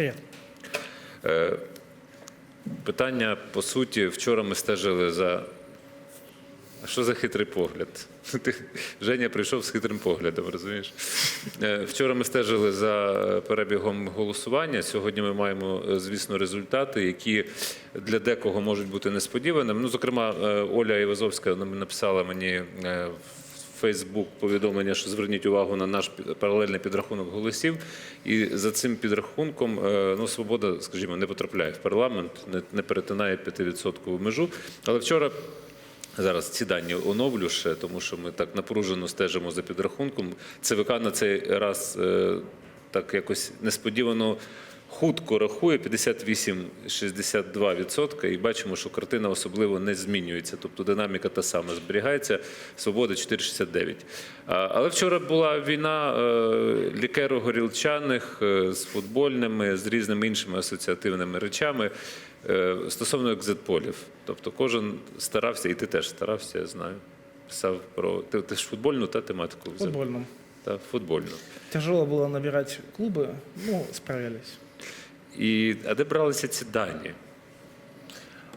Привет. Е, Питання по суті, вчора ми стежили за. А що за хитрий погляд? Женя прийшов з хитрим поглядом, розумієш? Е, Вчора ми стежили за перебігом голосування. Сьогодні ми маємо, е, звісно, результати, які для декого можуть бути несподіваними. Ну, зокрема, Оля Івазовська написала мені в Фейсбук повідомлення, що зверніть увагу на наш паралельний підрахунок голосів. І за цим підрахунком е, ну, свобода, скажімо, не потрапляє в парламент, не, перетинає 5% межу. Але вчора. Зараз ці дані оновлю ще, тому що ми так напружено стежимо за підрахунком. ЦВК на цей раз е, так якось несподівано хутко рахує 58-62%, і бачимо, що картина особливо не змінюється. Тобто динаміка та сама зберігається. Свобода 4,69. А, Але вчора була війна е, лікеро-горілчаних е, з футбольними, з різними іншими асоціативними речами. Е, Стосовно екзитполів, тобто кожен старався, і ти теж старався, я знаю. Писав про ти, ти ж футбольну та тематику взяв? Футбольном. Та футбольну. Тяжело было набирать клубы, ну, справились. І а де бралися ці дані?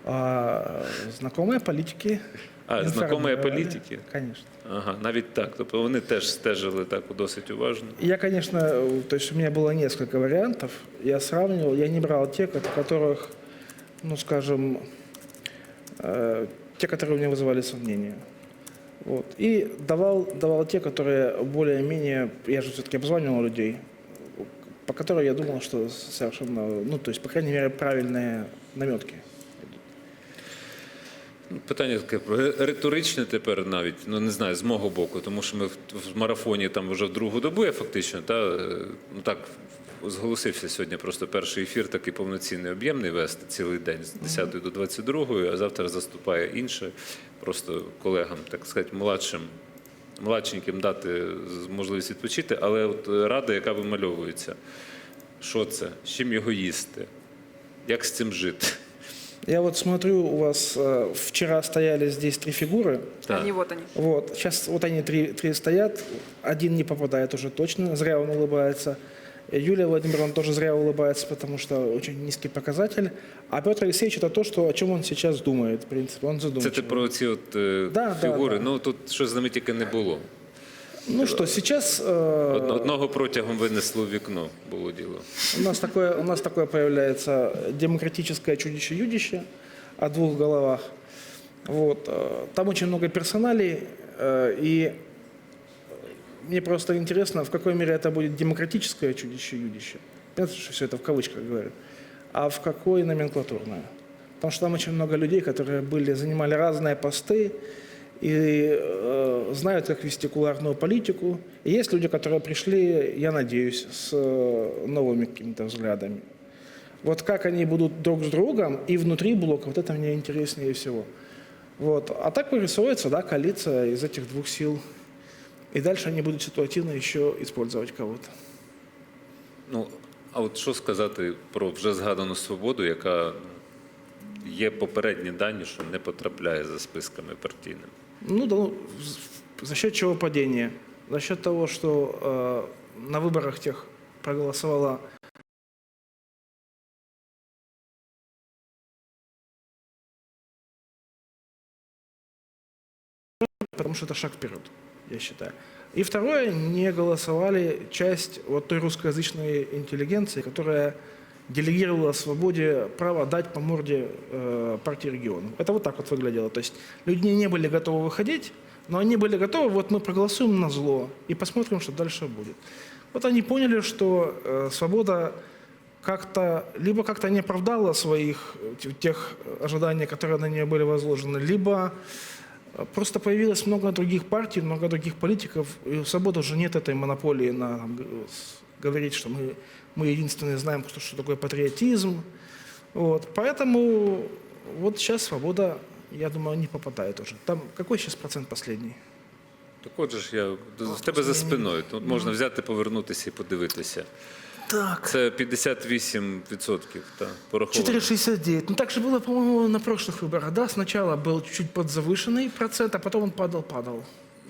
А, знакомые политики. А, знакомые информировали. политики? Конечно. Ага, навіть так. Тобто вони теж стежили так досить уважно. Я, конечно, э, то есть у меня было несколько вариантов. Я сравнивал, я не брал те, ко- которых, ну, скажем, э, те, которые у меня вызывали сомнения. Вот. И давал, давал те, которые более-менее, я же все-таки обзванивал людей, по которым я думал, что совершенно, ну, то есть, по крайней мере, правильные наметки. Ну, Питання таке риторичне тепер навіть, ну не знаю, з мого боку, тому що ми в, в марафоні там вже в другу добу, я фактично, та е, ну так зголосився сьогодні просто перший ефір, такий повноцінний об'ємний вести цілий день з 10 до 22, а завтра заступає інше. Просто колегам, так сказати, молодшим, младшеньким дати з- можливість відпочити, але от е, рада, яка вимальовується, що це, з чим його їсти, як з цим жити. Я вот смотрю, у вас э, вчера стояли здесь три фигуры. Так. Они вот они. Вот, сейчас вот они три, три стоят. Один не попадает уже точно, зря он улыбается. Юлия Владимировна тоже зря улыбается, потому что очень низкий показатель. А Петр Алексеевич это то, что, о чем он сейчас думает, в принципе. Он Це задумчивый. ти про ці от е, Да, да, фігури. да. Ну тут що з ними тільки не було. Ну что, сейчас э, Од- Одного протягом винесло в вікно, було діло. у, нас такое, у нас такое появляется демократическое чудище-юдище о двух головах. Вот. э, Там очень много персоналей, э, и мне просто интересно, в какой мере это будет демократическое чудище-юдище. Понятно, что все это в кавычках говорю. А в какой номенклатурное? Потому что там очень много людей, которые были, занимали разные посты и э, знают, как вести кулуарную политику. И есть люди, которые пришли, я надеюсь, с э, новыми какими-то взглядами. Вот как они будут друг с другом и внутри блока, вот это мне интереснее всего. Вот. А так вырисовывается, да, коалиция из этих двух сил. И дальше они будут ситуативно еще использовать кого-то. Ну, а от що сказати про вже згадану свободу, яка є попередні дані, що не потрапляє за списками партійними. Ну, да, ну, з- за счет чего падение? За счет того, что э, на выборах тех проголосовало потому что это шаг вперед, Я считаю. И второе, не голосовали часть вот той русскоязычной интеллигенции, которая делегировала свободе право дать по морде э, партии регионов. Это вот так вот выглядело. То есть люди не были готовы выходить, но они были готовы, вот мы проголосуем на зло и посмотрим, что дальше будет. Вот они поняли, что э, свобода как-то, либо как-то не оправдала своих э, те- тех ожиданий, которые на нее были возложены, либо э, просто появилось много других партий, много других политиков, и у свободы уже нет этой монополии на там, г- с- говорить, что мы, мы единственные знаем, что, что такое патриотизм. Вот. Поэтому вот сейчас свобода, я думаю, не попадает уже. Там какой сейчас процент последний? Так отже ж я в тебе за спиною. Тут можна взяти, повернутися і подивитися. Так. Це 58% та, пораховано. 4,69. Ну так же было, по-моему, на прошлых выборах. Да, сначала был чуть подзавышенный процент, а потом он падал-падал.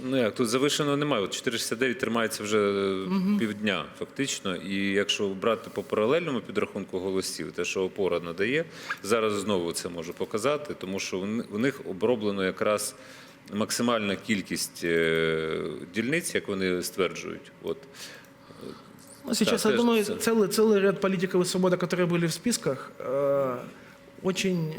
Ну як тут завишеного немає. От 469 тримається вже е, півдня, фактично. І якщо брати по паралельному підрахунку голосів, те, що опора надає, зараз знову це можу показати, тому що у ни- у них оброблено якраз максимальна кількість е, дільниць, як вони стверджують. От Ну, сейчас, Да, я конечно, думаю, це- целый, целый ряд политиков и свобода, которые были в списках, э, очень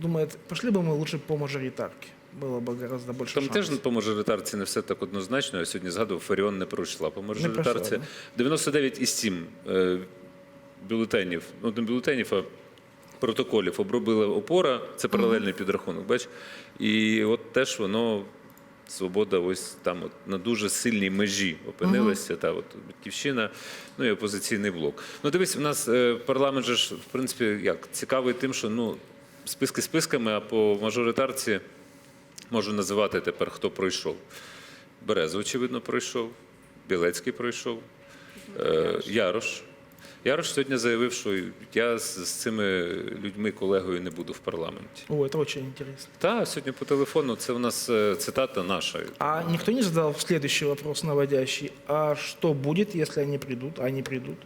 думает, пошли бы мы лучше по мажоритарке. Было бы гораздо больше Там шансов. теж по мажоритарці не все так однозначно. Я сьогодні згадував, Фаріон не пройшла. По мажоритарці пройшла, 99,7 е, бюлетенів, ну не бюлетенів, а протоколів обробила опора, це паралельний підрахунок, бач. І от теж воно. Свобода ось там от, на дуже сильній межі опинилася. Та от батьківщина, ну і опозиційний блок. Ну дивись, у нас е, парламент же ж в принципі як цікавий тим, що ну списки списками, а по мажоритарці можу називати тепер, хто пройшов. Береза, очевидно, пройшов, Білецький пройшов, е, Ярош. Ярош сьогодні заявив, що я з, з цими людьми, колегою, не буду в парламенті. О, это очень интересно. Та сьогодні по телефону це у нас е, цитата наша. А никто не задал следующий вопрос наводящий. А что будет, если они придут? А они придут?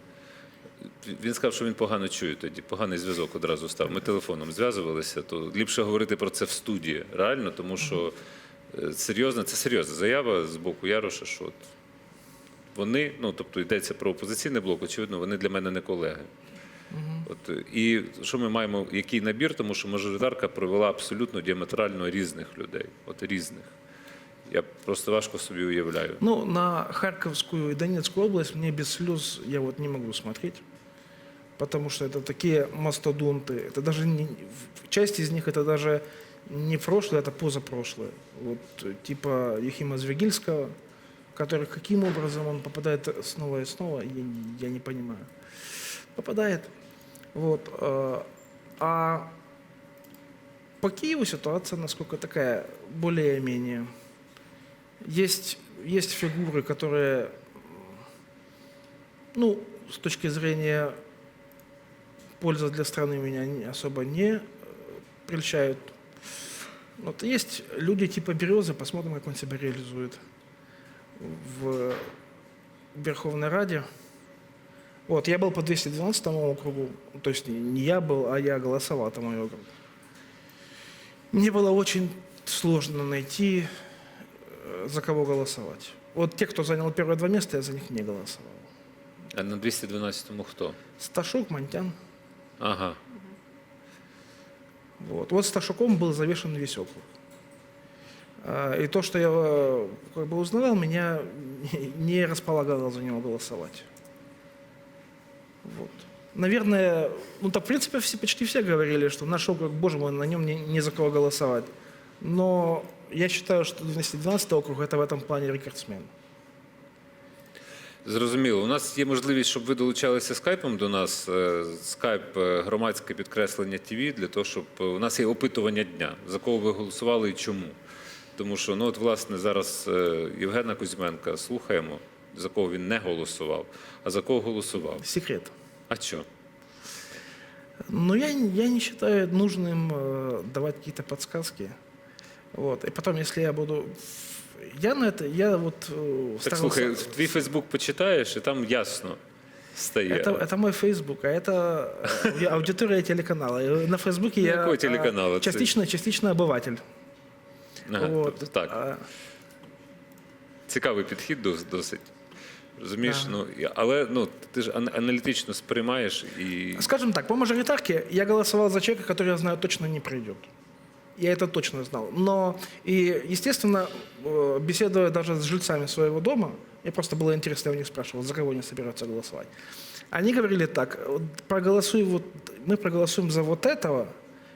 Він сказав, що він погано чує тоді, поганий зв'язок одразу став. Ми телефоном зв'язувалися, то ліпше говорити про це в студії, реально, тому що е, серйозна, це серйозна заява з боку Яроша, що вони, ну тобто йдеться про опозиційний блок, очевидно, вони для мене не колеги. От, е, і що ми маємо, який набір, тому що мажоритарка провела абсолютно діаметрально різних людей. От різних. Я просто важко собі уявляю. Ну, на Харьковскую и Донецкую область мне без слез я вот не могу смотреть. Потому что это такие мастодонты. Это даже не, в- часть из них это даже не прошлое, это позапрошлое. Вот э, типа Ефима Звегильского, который каким образом он попадает снова и снова, я, я не понимаю. Попадает. Вот. э, А по Киеву ситуация, насколько такая, более-менее. Есть, есть фигуры, которые, ну, с точки зрения пользы для страны меня особо не э, прельщают. Вот есть люди типа Березы, посмотрим, как он себя реализует в Верховной Раде. Вот, я был по 212 округу, то есть не- я был, а я голосовал там мой округ. Мне было очень сложно найти, э, за кого голосовать. Вот те, кто занял первые два места, я за них не голосовал. А на 212-му хто? Сташук, Монтян. Ага. Вот. вот Сташуком был завешен весь округ. А, И то, что я э, как бы узнавал, меня не располагало за него голосовать. Вот. Наверное, ну так в принципе все, почти все говорили, что наш округ, боже мой, на нем не, не за кого голосовать. Но я считаю, что 212 округ это в этом плане рекордсмен. Зрозуміло. У нас є можливість, щоб ви долучалися скайпом до нас. Е, Скайп е, громадське підкреслення ТВ для того, щоб е, у нас є опитування дня, за кого ви голосували і чому. Тому що ну от власне зараз е, Євгена Кузьменка слухаємо, за кого він не голосував, а за кого голосував. Секрет. А що? Но я, я не считаю нужным э, давать какие-то подсказки. Вот. И потом, если я буду... Я на это, я вот э, Так старался- слухай, твій Фейсбук почитаєш, і там ясно стає. Это, это мой Фейсбук, а это э, аудитория телеканала. И На Фейсбуке я Какого э, телеканала? частично, частично обыватель. Ага, Вот. тобто так. А, Цікавий підхід дос- досить. Розумієш? Да. Ну, і- але ну, ти ж ан- аналітично сприймаєш і. Скажем так, по мажоритарке я голосовал за человека, который я знаю точно не пройдет. Я это точно знал. Но и, естественно, э, беседуя даже с жильцами своего дома, мне просто было интересно, я у них спрашивал, за кого они собираются голосовать. Они говорили так, вот проголосуй вот, мы проголосуем за вот этого,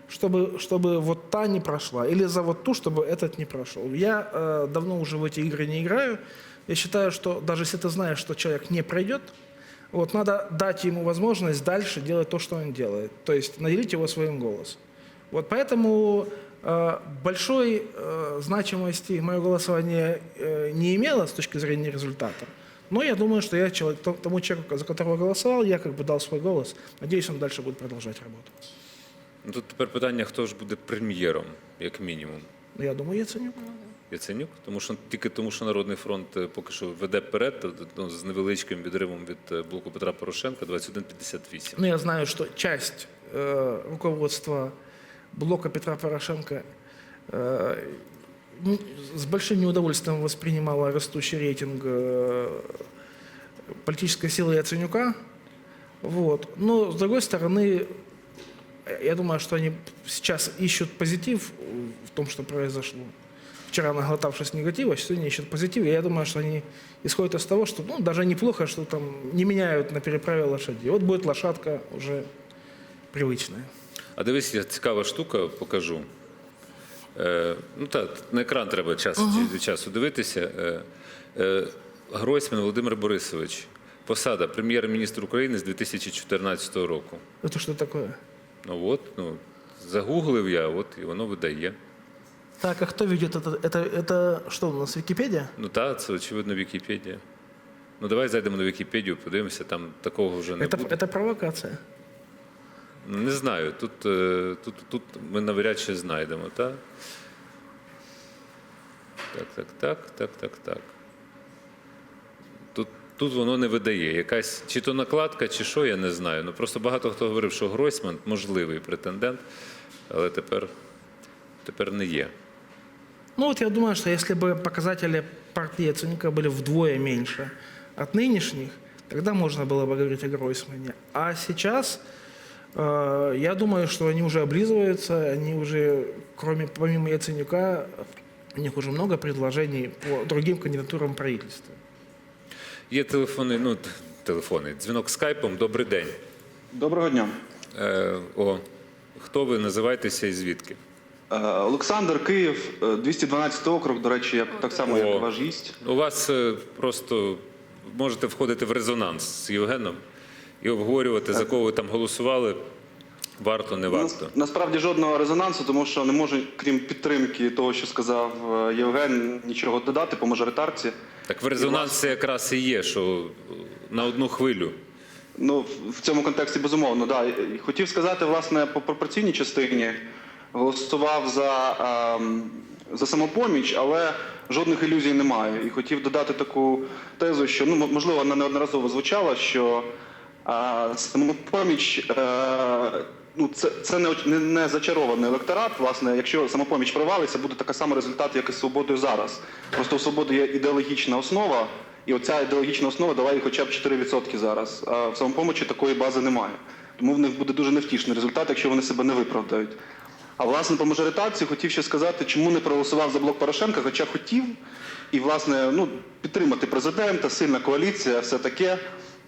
чтобы, чтобы вот та не прошла, или за вот ту, чтобы этот не прошел. Я э, давно уже в эти игры не играю. Я считаю, что даже если ты знаешь, что человек не пройдет, вот надо дать ему возможность дальше делать то, что он делает. То есть наделить его своим голосом. Вот поэтому э, большой э, значимости мое голосование э, не имело с точки зрения результата. Но я думаю, что я человек, то- тому человеку, за которого голосовал, я как бы дал свой голос. Надеюсь, он дальше будет продолжать работу. Ну, тут тепер питання, хто ж буде прем'єром, як мінімум. Но я думаю, Яценюк. Яценюк, тому що тільки тому, що Народний фронт е, поки що веде вперед то, ну, з невеличким відривом від е, блоку Петра Порошенка 21-58. Ну, я знаю, что часть э, руководства блока Петра Порошенко э, н- с большим неудовольствием воспринимала растущий рейтинг э, политической силы Яценюка. Вот. Но, с другой стороны, э, я думаю, что они сейчас ищут позитив в том, что произошло. Вчера наглотавшись негатива, сегодня ищут позитив. И я думаю, что они исходят из того, что ну, даже неплохо, что там не меняют на переправе лошадей. Вот будет лошадка уже привычная. А дивись, я цікава штука, покажу. Е, ну так, на екран треба час від часу дивитися. Е, е, Гройсман Володимир Борисович, посада прем'єр-міністр України з 2014 року. Это что такое? Ну от, ну, загуглив я, от і воно видає. Так, а кто ведет это? Это, это что у нас, Википедия? Ну так, це очевидно Вікіпедія. Ну давай зайдемо на Вікіпедію, подивимося, там такого вже не Это, буде. это провокация. Ну, Не знаю, тут, е, тут, тут ми навряд чи знайдемо, так? Так, так, так, так, так, так. Тут, тут воно не видає. Якась чи то накладка, чи що, я не знаю. Ну просто багато хто говорив, що Гройсман можливий претендент, але тепер, тепер не є. Ну вот я думаю, что если бы показатели партии Яценюка были вдвое меньше от нынешних, тогда можно было бы говорить о Гройсмане. А сейчас э, я думаю, что они уже облизываются, они уже, кроме, помимо Яценюка, у них уже много предложений по другим кандидатурам правительства. Є телефони, ну, телефони, дзвінок скайпом. Добрий день. Доброго дня. Е, о, хто ви називаєтеся і звідки? Е, Олександр Київ, е, 212 округ. До речі, я так само, О. як і ваш гість. У вас е, просто можете входити в резонанс з Євгеном і обговорювати, за кого ви там голосували, варто, не варто. Нас- Насправді жодного резонансу, тому що не можу, крім підтримки того, що сказав е, Євген, нічого додати по мажоритарці. Так в резонансі якраз і є, що на одну хвилю. Ну, в- цьому контексті безумовно, да. Хотів сказати, власне, по пропорційній частині голосував за, ем, за самопоміч, але жодних ілюзій немає. І хотів додати таку тезу, що ну, можливо, вона неодноразово звучала, що е, самопоміч. Е, Ну, це, це не, не, не зачарований електорат. Власне, якщо самопоміч провалиться, буде така сама результат, як і з свободою зараз. Просто у свободи є ідеологічна основа, і оця ідеологічна основа дала їй хоча б 4% зараз. А в самопомочі такої бази немає. Тому в них буде дуже невтішний результат, якщо вони себе не виправдають. А власне по мажоритації хотів ще сказати, чому не проголосував за блок Порошенка, хоча хотів, і власне ну, підтримати президента, сильна коаліція, все таке.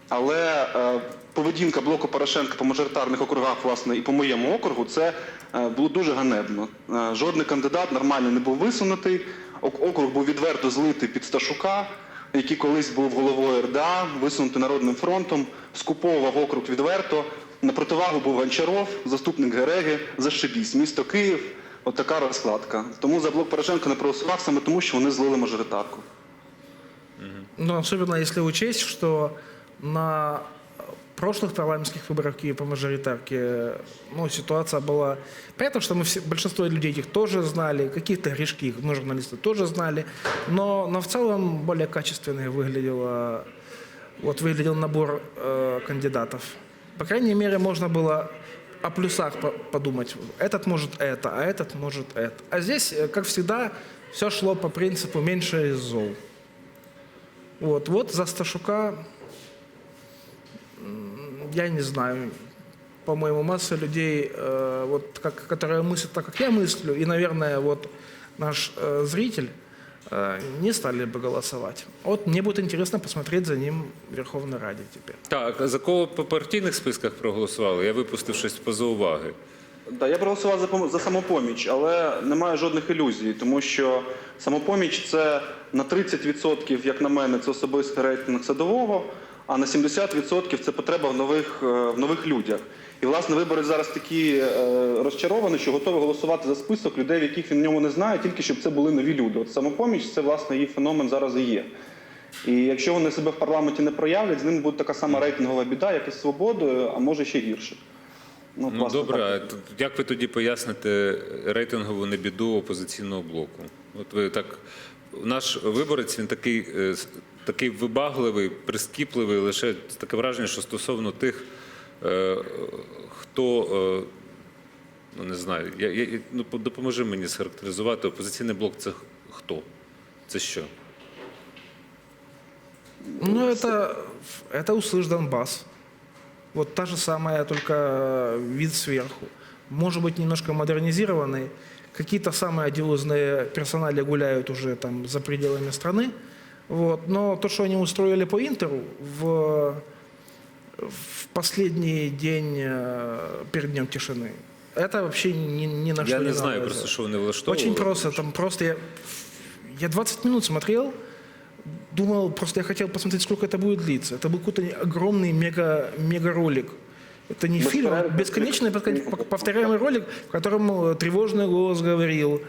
Але е, поведінка блоку Порошенка по мажоритарних округах, власне, і по моєму округу, це е, було дуже ганебно. Е, жодний кандидат нормально не був висунутий. Округ був відверто злитий під Сташука, який колись був головою РДА, висунутий Народним фронтом, скуповував округ відверто. На противагу був Гончаров, заступник Гереги, Зашибісь, місто Київ. От розкладка. Тому за блок Порошенка не проголосував саме тому, що вони злили мажоритарку. Но особенно если учесть, что на прошлых парламентских выборах в Киеве по мажоритарке ну, ситуация была... Понятно, что мы все, большинство людей их тоже знали, какие-то грешки мы, журналисты, тоже знали, но, но в целом более качественный выглядело, вот выглядел набор э, кандидатов. По крайней мере, можно было о плюсах по- подумать. Этот может это, а этот может это. А здесь, э, как всегда, все шло по принципу меньше из зол. Вот, вот за Сташука, я не знаю, по-моему, масса людей, э, вот, как, которые мыслят так, как я мыслю, и, наверное, вот наш э, зритель, э, не стали бы голосовать. Вот мне будет интересно посмотреть за ним в Верховной Раде теперь. Так, а за кого по партійних списках проголосували? Я випустив щось поза уваги. Да, я проголосував за, пом- за самопоміч, але немає жодних ілюзій, тому що самопоміч це на 30%, як на мене, це особистий рейтинг садового, а на 70% це потреба в нових, е, в нових людях. І власне вибори зараз такі е, розчаровані, що готові голосувати за список людей, в яких він в ньому не знає, тільки щоб це були нові люди. От самопоміч це власне її феномен зараз і є. І якщо вони себе в парламенті не проявлять, з ними буде така сама рейтингова біда, як і з свободою, а може ще гірше. Ну, Ну власне, добре, так. як ви тоді поясните рейтингову небіду опозиційного блоку? От ви так, наш виборець він такий, е, с- такий вибагливий, прискіпливий, лише таке враження, що стосовно тих, е, хто. е, Ну, не знаю, я, я, ну, по- допоможи мені схарактеризувати. Опозиційний блок це х- хто? Це що? Ну, это, это «Услышь Донбасс». Вот та же самая, только вид сверху. Может быть, немножко модернизированный. Какие-то самые одиозные персонали гуляют уже там за пределами страны. Вот. Но то, что они устроили по Интеру в, в последний день э, перед Днем тишины, это вообще ни, ни на что Я не не знаю надо просто, взять. що вони влаштовували. Очень просто. Там просто я, я 20 минут смотрел, думал, просто я хотел посмотреть, сколько это будет длиться. Это был какой-то огромный мега, мега-ролик. Это не фильм, а бесконечный подко- повторяемый ролик, в котором э, тревожный голос говорил,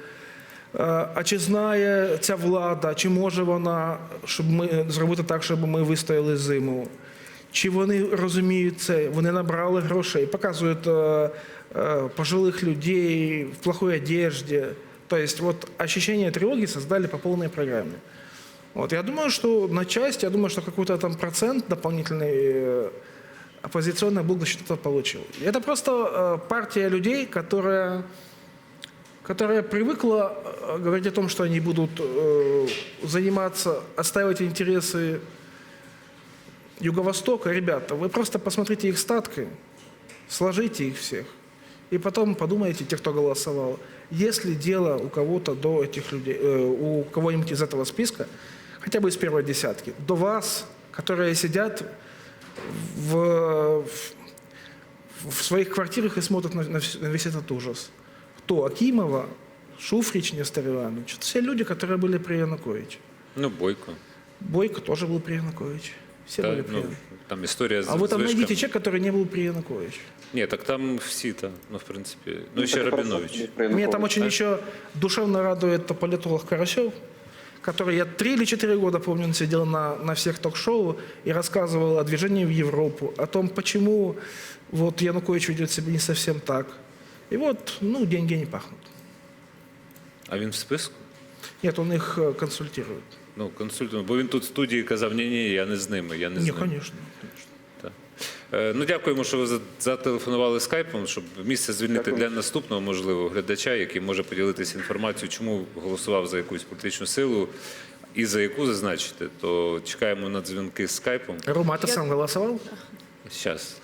е, а чи знає ця влада, чи може вона щоб ми зробити так, щоб ми вистояли зиму? Чи вони розуміють це? Вони набрали грошей, показують е, е, пожилих людей в плохой одежде. То есть вот ощущение тревоги создали по полной программе. Вот, я думаю, что на часть, я думаю, что какой-то там процент дополнительный э, оппозиционный блок что-то получил. И Это просто э, партия людей, которая, которая привыкла э, говорить о том, что они будут э, заниматься, отстаивать интересы Юго-Востока. Ребята, вы просто посмотрите их статки, сложите их всех, и потом подумайте, те, кто голосовал, есть ли дело у кого-то до этих людей, э, у кого-нибудь из этого списка, хотя бы из первой десятки, до вас, которые сидят в, в, в своих квартирах и смотрят на, на вс- на весь этот ужас. Кто? Акимова, Шуфрич, Нестор Иванович. Это все люди, которые были при Януковиче. Ну, Бойко. Бойко тоже был при Януковиче. Все Та, были при ну, Януковиче. там історія з А вы там звичками. найдите человека, который не был при Януковиче. Ні, так там всі, та, ну, в принципі. Ну, ще так, Рабінович. просто при Меня там Януковиче. очень еще душевно радует политолог Карасев, который я три или четыре года, помню, он сидел на, на всех ток-шоу и рассказывал о движении в Европу, о том, почему вот Янукович ведет себя не совсем так. И вот, ну, деньги не пахнут. А він в списку? Нет, он их э, консультирует. Ну, консультуємо. Бо він тут в студії казав, ні, ні, я не з ними, я не з Не, ними. конечно. конечно. Е, Ну, дякуємо, що ви за- зателефонували скайпом, щоб місце звільнити для наступного, можливо, глядача, який може поділитися інформацією, чому голосував за якусь політичну силу і за яку зазначити, то чекаємо на дзвінки з скайпом. Рома, ти сам голосував? Зараз.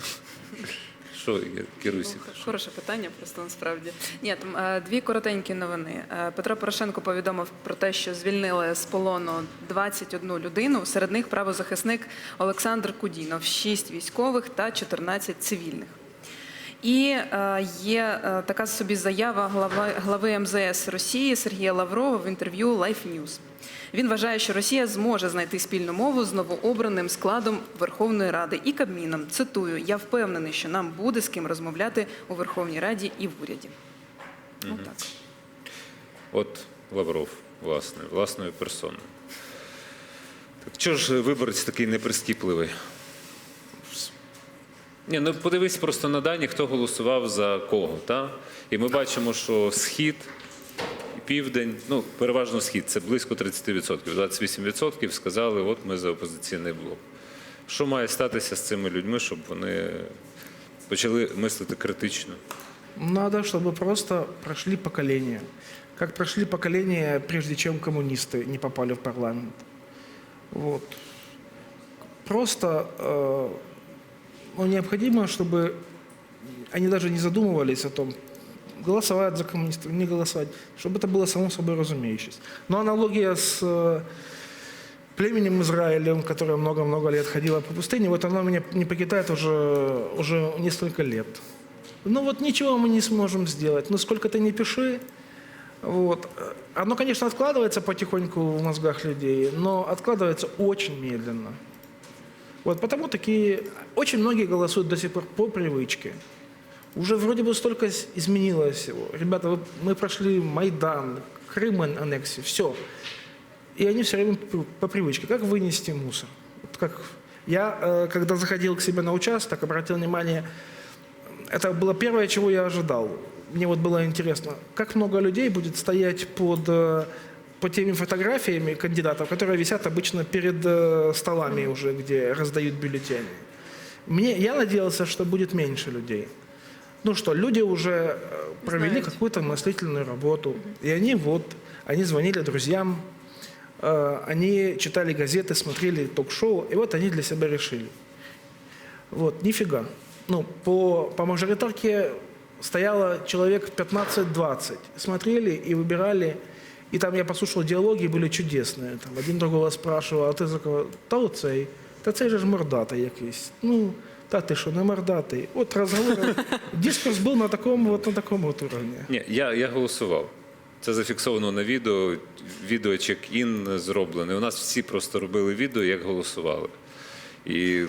Що, керуйся? Ну, Хороше питання, просто насправді. Ні, там е, дві коротенькі новини. Е, Петро Порошенко повідомив про те, що звільнили з полону 21 людину. Серед них правозахисник Олександр Кудінов, 6 військових та 14 цивільних. І е, є така собі заява глави МЗС Росії Сергія Лаврова в інтерв'ю Life News. Він вважає, що Росія зможе знайти спільну мову з новообраним складом Верховної Ради і Кабміном. Цитую: я впевнений, що нам буде з ким розмовляти у Верховній Раді і в уряді. Отак. От Лавров, власне, власною персоною. Так чого ж виборець такий неприскіпливий? Ні, ну подивись просто на дані, хто голосував за кого. Та? І ми бачимо, що схід, південь, ну переважно схід, це близько 30%. 28% сказали, от ми за опозиційний блок. Що має статися з цими людьми, щоб вони почали мислити критично? Надо, чтобы просто прошли поколения. Как прошли поколения, прежде чем коммунисты не попали в парламент. Вот. Просто э, ну, необходимо, чтобы они даже не задумывались о том, голосовать за коммунистов, не голосовать, чтобы это было само собой разумеющееся. Но аналогия с э, племенем Израилем, которое много-много лет ходило по пустыне, вот оно меня не покидает уже, уже несколько лет. Ну вот ничего мы не сможем сделать. Ну сколько ты не пиши, вот. Оно, конечно, откладывается потихоньку в мозгах людей, но откладывается очень медленно. Вот потому такие... Очень многие голосуют до сих пор по привычке. Уже вроде бы столько изменилось всего. Ребята, мы прошли Майдан, Крым ан- аннексию, все. И они все время по по привычке. Как вынести мусор? Вот как... Я, э, когда заходил к себе на участок, обратил внимание, Это было первое, чего я ожидал. Мне вот было интересно, как много людей будет стоять под, э, под теми фотографиями кандидатов, которые висят обычно перед э, столами уже, где раздают бюллетени. Мне, я надеялся, что будет меньше людей. Ну что, люди уже э, провели какую-то мыслительную работу. И они вот, они звонили друзьям, э, они читали газеты, смотрели ток-шоу, и вот они для себя решили. Вот, нифига. Ну, по, по мажоритарке стояло человек 15-20. Смотрели и выбирали. И там я послушал диалоги, были чудесные. Там один другого спрашивав, а ти за кого? Та оцей. Та цей же ж мордатий якийсь. Ну, та ти що, не мордатий. От розговор. Дискурс був на такому, от на такому от уровні. Ні, я, я голосував. Це зафіксовано на відео. Відео чек-ін зроблений. У нас всі просто робили відео, як голосували. І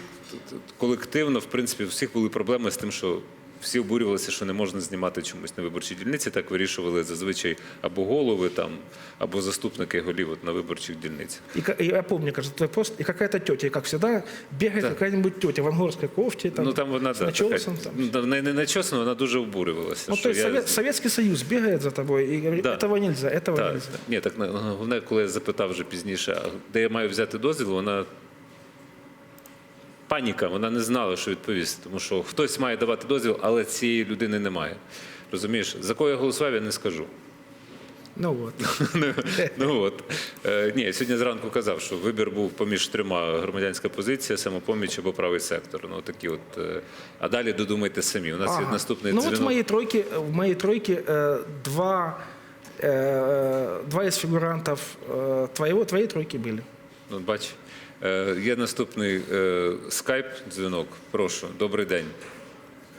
колективно, в принципі, у всіх були проблеми з тим, що всі обурювалися, що не можна знімати чомусь на виборчій дільниці. Так вирішували зазвичай або голови там, або заступники голів от, на виборчих дільницях. И, и я помню, кажется, твой пост, и какая-то тетя, как всегда, бегает Да. какая-нибудь тетя в ангорской кофте, там, ну там вона с да, начесом, там. ну, не, не начосана, вона дуже обурювалася. Ну, що есть я- Совет- Советский Союз бегает за тобой и говорит, Да. этого нельзя, этого Так, нельзя. ні, так на- головне, коли я запитав вже пізніше, а де я маю взяти дозвіл, вона паніка, вона не знала, що відповісти, тому що хтось має давати дозвіл, але цієї людини немає. Розумієш, за кого я голосував, я не скажу. Ну вот. ну от е, ні, я сьогодні зранку казав, що вибір був поміж трьома громадянська позиція, самопоміч або правий сектор. Ну такі от. е, А далі додумайте самі. У нас є Ага. наступний ну вот в дзвінок. моей тройке, в моей тройке э, два, э, два из фигурантов э, твоего, твоей тройки были. Ну, бач, е, є наступний е, скайп дзвінок. Прошу, добрий день.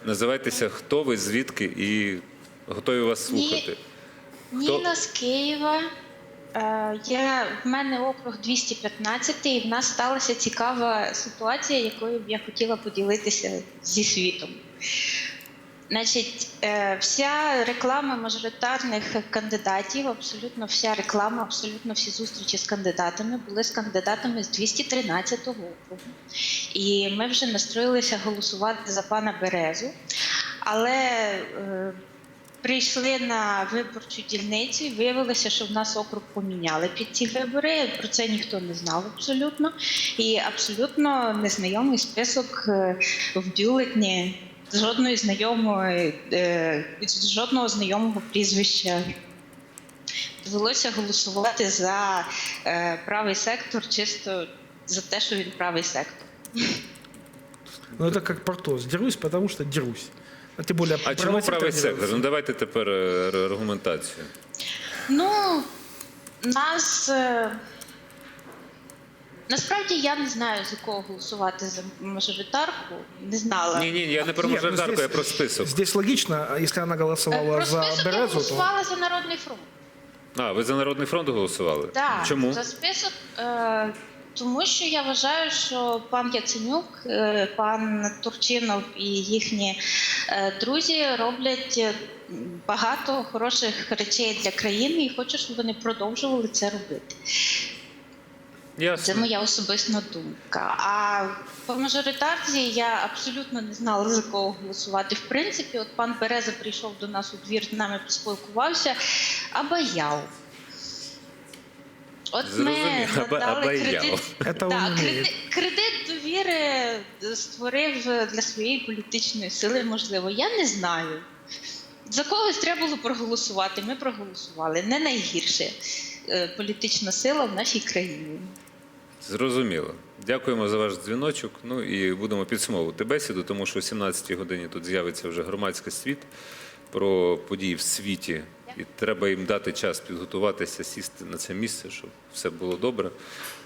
Називайтеся, хто ви, звідки і готові вас Ні. слухати. Ніна з Києва. Е, Я, в мене округ 215, і в нас сталася цікава ситуація, якою б я хотіла поділитися зі світом. Значить, е, вся реклама мажоритарних кандидатів, абсолютно вся реклама, абсолютно всі зустрічі з кандидатами були з кандидатами з 213 округу. І ми вже настроїлися голосувати за пана Березу. Але е, прийшли на виборчу дільницю і виявилося, що в нас округ поміняли під ці вибори. Про це ніхто не знав абсолютно. І абсолютно незнайомий список е, в бюлетні. Жодної знайомої, е, жодного знайомого прізвища. Довелося голосувати за е, правий сектор, чисто за те, що він правий сектор. Ну это как Портос. Дерусь, потому что дерусь. А тем более А чому правий сектор? Ну давайте тепер е, аргументацію. Ну, нас. Насправді я не знаю, за кого голосувати за мажоритарку. Не знала. Ні, ні, я не про Нет, ну мажоритарку, я про список. Здесь логично, если она голосовала Про за список я Березу, то... голосувала за Народний фронт. А, ви за Народний фронт голосували? Так, Чому? за список. Е, тому що я вважаю, що пан Яценюк, е, пан Турчинов і їхні е, друзі роблять е, багато хороших речей для країни і хочу, щоб вони продовжували це робити. Це моя особиста думка. А по мажоритарці я абсолютно не знала за кого голосувати. В принципі, от пан Береза прийшов до нас у двір, з нами поспілкувався, а баяв. От ми надали кредит. Умеет. кредит, кредит довіри створив для своєї політичної сили, можливо. Я не знаю. За когось треба було проголосувати. Ми проголосували. Не найгірше е, політична сила в нашій країні. Зрозуміло. Дякуємо за ваш дзвіночок. Ну і будемо підсумовувати бесіду, тому що о 17-й годині тут з'явиться вже громадський світ про події в світі. І треба їм дати час підготуватися, сісти на це місце, щоб все було добре.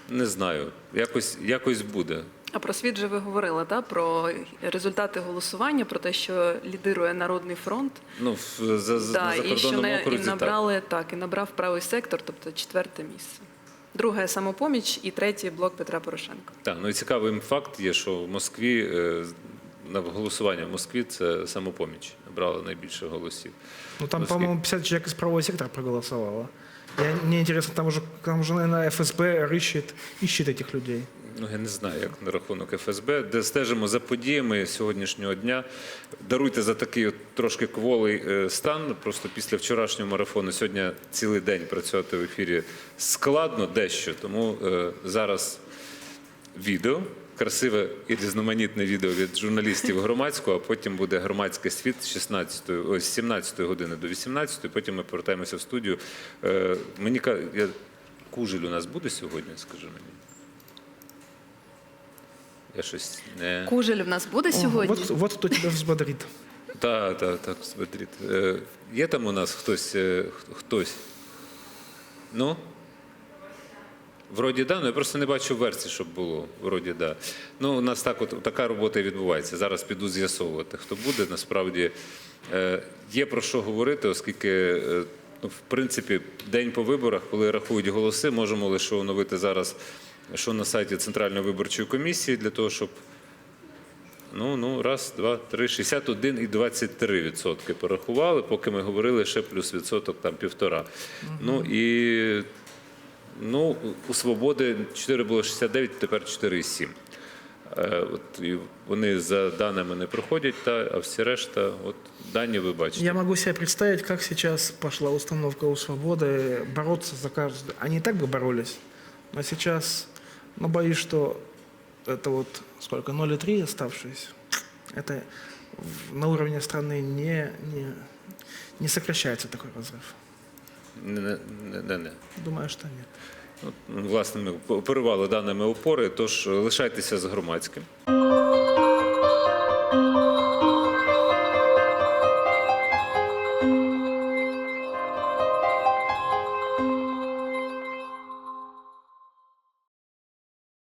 Не знаю, якось, якось буде. А про світ же ви говорили, та? про результати голосування, про те, що лідирує Народний фронт. Ну, в, за, за, Да, на і що не, і окрузі так. набрали так, і набрав правий сектор, тобто четверте місце. Друге самопоміч і третє блок Петра Порошенка. Так, ну і цікавий факт є, що в Москві е, на голосування в Москві це самопоміч набрала найбільше голосів. Ну там, по-моему, 50 человек из правого сектора проголосувало. Я, мне интересно, там уже, там уже, наверное, ФСБ рыщет, ищет этих людей. Ну я не знаю, як на рахунок ФСБ, де стежимо за подіями сьогоднішнього дня. Даруйте за такий от трошки кволий е, стан. Просто після вчорашнього марафону сьогодні цілий день працювати в ефірі складно дещо. Тому е, зараз відео. Красиве і різноманітне відео від журналістів громадського, а потім буде громадський світ з 16, ось, з 17 години до 18, потім ми повертаємося в студію. Е, мені я, кужель у нас буде сьогодні, скажи мені. Я щось не. Кужель в нас буде О, сьогодні? Вот, вот кто тебя взбодрит. Так, так, так, смотрите. Е, Є там у нас хтось, е, х- хтось? Ну? Вроді да, ну я просто не бачу версії, щоб було. Вроді да. Ну, у нас так от, така робота і відбувається. Зараз піду з'ясовувати, хто буде. Насправді е, є про що говорити, оскільки, е, ну, в принципі, день по виборах, коли рахують голоси, можемо лише оновити зараз, що на сайті Центральної виборчої комісії, для того, щоб Ну, ну, раз, два, три, 61 і 23 відсотки порахували, поки ми говорили ще плюс відсоток там півтора. Ну і ну, у свободи 4 було 69, тепер 4,7. Е, От, і вони за даними не проходять, та, а всі решта, от дані ви бачите. Я могу себе представить, как сейчас пошла установка у свободы бороться за каждый. Они и так бы боролись, но сейчас, ну, боюсь, что это вот сколько, 0,3 оставшиеся, это в- на уровне страны не, не, не сокращается такой разрыв. Не, не, не, не, не. Думаю, что нет. От, власне, ми оперували даними опори, тож лишайтеся з громадським.